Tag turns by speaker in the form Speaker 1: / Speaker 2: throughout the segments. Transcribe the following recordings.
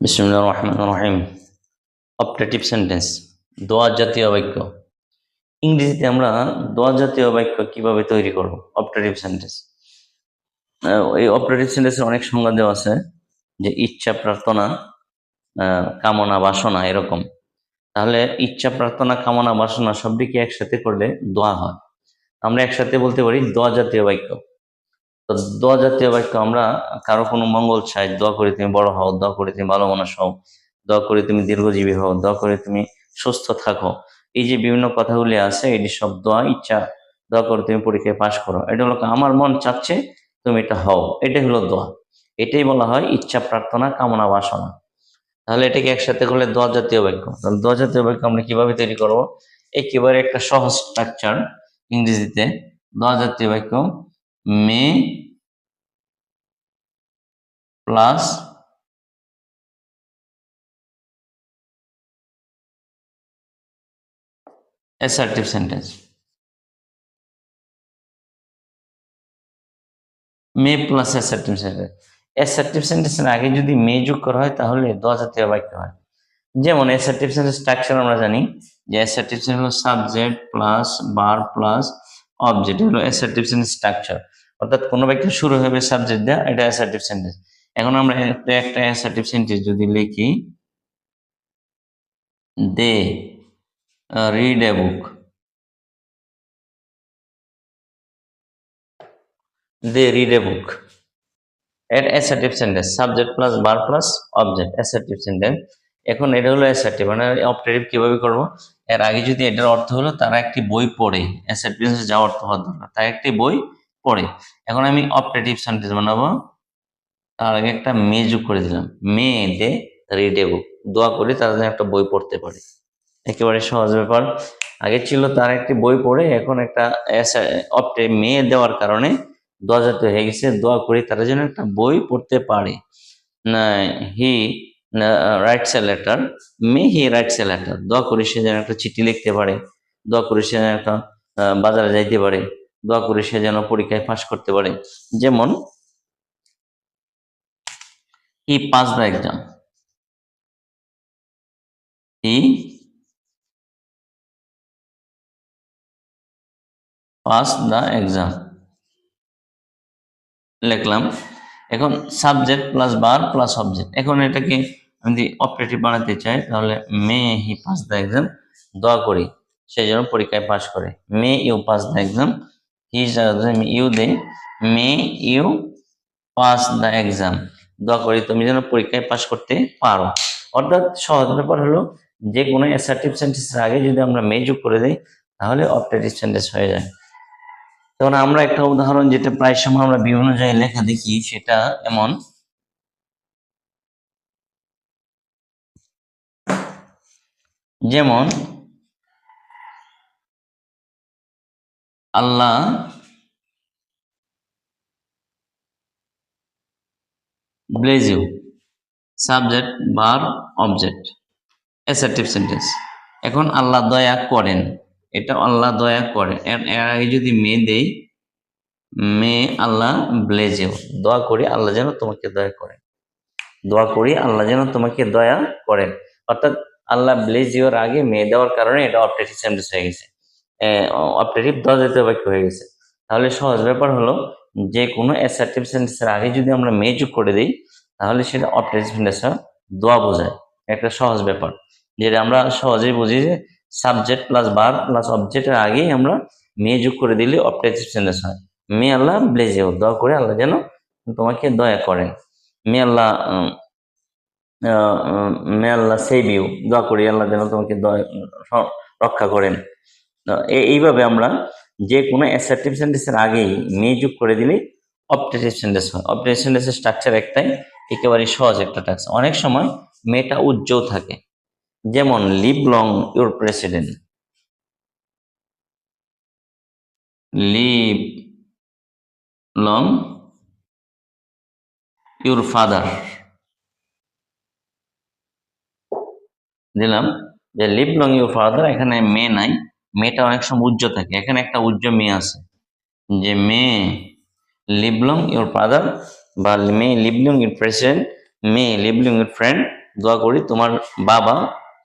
Speaker 1: বিসমুল্লাহ রহমান রহিম। Operative sentence দোয়া জাতীয় বাক্য। ইংরেজিতে আমরা দোয়া জাতীয় বাক্য কীভাবে তৈরি করব? অপারেটিভ সেন্টেন্স এই অপারেটিভ সেন্টেন্সের অনেক সংজ্ঞা দেওয়া আছে, যে ইচ্ছা, প্রার্থনা কামনা, বাসনা এরকম। তাহলে ইচ্ছা, প্রার্থনা, কামনা, বাসনা সবদিকে একসাথে করলে দোয়া হয়? আমরা একসাথে বলতে পারি দোয়া জাতীয় বাক্য। তো দোয়া জাতীয় বাক্য আমরা, কারও কোনো মঙ্গল চাই, দোয়া করে তুমি বড় হও, দোয়া করে তুমি ভালো মানুষ হও, দোয়া করে তুমি দীর্ঘজীবী হও, দোয়া করে তুমি সুস্থ থাকো। এই যে বিভিন্ন কথাগুলি আছে, এটি সব দোয়া, ইচ্ছা, দোয়া করে তুমি পরীক্ষায় পাশ করো। এটা হলো আমার মন চাচ্ছে তুমি এটা হও, এটাই হলো দোয়া। এটাই বলা হয় ইচ্ছা, প্রার্থনা, কামনা, বাসনা। তাহলে এটাকে একসাথে করলে দোয়া জাতীয় বাক্য। তাহলে দোয়া জাতীয় বাক্য আমরা কীভাবে তৈরি করব? একেবারে একটা সহজ স্ট্রাকচার ইংরেজিতে। দোয়া জাতীয় বাক্য, may plus assertive sentence. May plus assertive sentence assertive সেন্টেন্সের আগে যদি মে যোগ করা হয়, তাহলে দোয়া জাতীয় বাক্য হয়। যেমন অ্যাসার্টিভ সেন্টেন্স স্ট্রাকচার আমরা জানি যে অ্যাসার্টিভ সেন্টেন্স হলো সাবজেক্ট প্লাস বার প্লাস অবজেক্ট হলো অ্যাসার্টিভ সেন্টেন্স স্ট্রাকচার অর্থাৎ কোনো বাক্য শুরু হবে সাবজেক্ট দেওয়া এটা অ্যাসার্টিভ সেন্টেন্স এখন আমরা একটা অ্যাসার্টিভ সেন্টেন্স যদি লিখি, they read a book they, read a book. এর assertive sentence সাবজেক্ট প্লাস বার প্লাস object assertive sentence এখন এটা হলো assertive মানে অপারেটিভ কীভাবে করব? এর আগে যদি এটার অর্থ হলো তারা একটি বই পড়ে sentence যা অর্থ হওয়ার দরকার, তারা একটি বই পড়ে। এখন আমি অপারেটিভ সেন্টেন্স বানাবো। তার আগে একটা মে যোগ করে দিলাম। মে দে রিড বুক দোয়া করি তারা যেন একটা বই পড়তে পারে। একেবারে সহজ ব্যাপার। আগে ছিল তার একটি বই পড়ে, এখন একটা অপটে মে দেওয়ার কারণে দোয়া জাতীয় হয়ে গেছে। দোয়া করি তারা যেন একটা বই পড়তে পারে। He writes a letter may, he writes a letter দোয়া করি সে যেন একটা চিঠি লিখতে পারে। দোয়া করি সে যেন একটা বাজারে যাইতে পারে। দোয়া করি সে যেন পরীক্ষায় পাশ করতে পারে। যেমন he pass the exam he pass the exam লিখলাম। এখন সাবজেক্ট প্লাস বার প্লাস অবজেক্ট এখন এটাকে আমি যদি অপারেটিভ বানাতে চাই, তাহলে may he pass the exam দোয়া করি সেই জন্য পরীক্ষায় পাস করে। May you pass the exam he you they may you pass the exam দোয়া করি তুমি যেন পরীক্ষায় পাস করতে পারো। অর্থাৎ সহজ ব্যাপার হলো, যে কোনো অ্যাসার্টিভ সেন্টেন্সের আগে যদি আমরা মে যোগ করে দিই, তাহলে অপারেটিভ সেন্টেন্স হয়ে যায়। তখন আমরা একটা উদাহরণ যেটা প্রায় সময় আমরা বিভিন্ন জায়গায় লেখা দেখি, সেটা এমন। যেমন, আল্লাহ ব্লেজ সাবজেক্ট বার অবজেক্ট অ্যাসার্টিভ সেন্টেন্স এখন আল্লাহ দয়া করেন। এটা আল্লাহ দয়া করে। এর আগে যদি মে দেই মে আল্লাহ ব্লেজেও দোয়া করি আল্লাহ যেন তোমাকে দয়া করেন দোয়া করি আল্লাহ যেন তোমাকে দয়া করেন অর্থাৎ আল্লাহ ব্লেজ ইউর আগে মে দেওয়ার কারণে এটা অপটেটিভ সেন্টেন্স হয়ে গেছে। অপটেটিভ দোয়া জাতীয় বাক্য হয়ে গেছে। তাহলে সহজ ব্যাপার হলো, যে কোনো অ্যাসার্টিভ সেন্টেন্সের আগে যদি আমরা মে যোগ করে দিই তাহলে সেটা সেন্টেন্স দোয়া বোঝায়। একটা সহজ ব্যাপার। যেটা আমরা সহজেই বুঝি যে সাবজেক্ট প্লাস বার প্লাস অবজেক্টের আগেই আমরা মেয়ে যোগ করে দিলে সেন্টেন্স হয়। মে আল্লাহ ব্লেজেও দোয়া করে আল্লাহ যেন তোমাকে দয়া করেন। মে আল্লাহ উম, আহ, মে আল্লাহ সেভ দোয়া করি আল্লাহ যেন তোমাকে দয়া রক্ষা করেন। এইভাবে আমরা যে কোনো অ্যাসার্টিভ সেন্টেন্সের আগেই মেয়ে যোগ করে দিলে অপটেটিভ সেন্টেন্স হয়। অপটেটিভ সেন্টেন্সের স্ট্রাকচার একটাই একেবারে সহজ একটা টাক্স অনেক সময় মেয়েটা উজ্জ্বল থাকে। যেমন live long your president live long your father দিলাম যে লিভ লং ইউর ফাদার এখানে মেয়ে নাই। মেয়েটা অনেক সময় উজ্জ্ব থাকে। এখানে একটা উজ্জ্ব মেয়ে আছে। যে, মেয়ে লিভ লং ইউর ফাদার বা may live long your president may live long your friend দোয়া করি তোমার বাবা,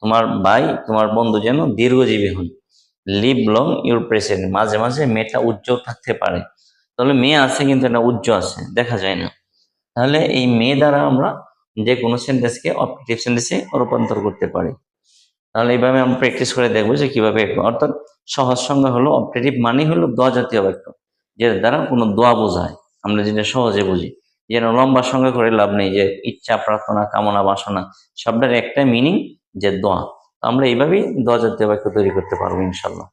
Speaker 1: তোমার ভাই, তোমার বন্ধু যেন দীর্ঘজীবী হন। লিভ লং ইউর প্রেসিডেন্ট মাঝে মাঝে মেয়েটা উজ্জ্বল থাকতে পারে। তাহলে মেয়ে আছে কিন্তু এটা উজ্জ্বল আছে, দেখা যায় না। তাহলে এই মেয়ে দ্বারা আমরা যে কোনো সেন্টেন্সকে অপটিভ সেন্টেন্সে রূপান্তর করতে পারি। তাহলে এইভাবে আমরা প্র্যাকটিস করে দেখব যে কীভাবে অর্থাৎ সহজ সঙ্গে হলো অপটেটিভ মানে হলো দোয়া জাতীয় বাক্য। যেটার দ্বারা কোনো দোয়া বোঝায়। আমরা যেটা সহজে বুঝি যেন লম্বা সঙ্গে করে লাভ নেই, যে ইচ্ছা, প্রার্থনা, কামনা, বাসনা, সবটার একটা মিনিং যে দোয়া। আমরা এইভাবেই দোয়া জাতীয় বাক্য তৈরি করতে পারব ইনশাল্লাহ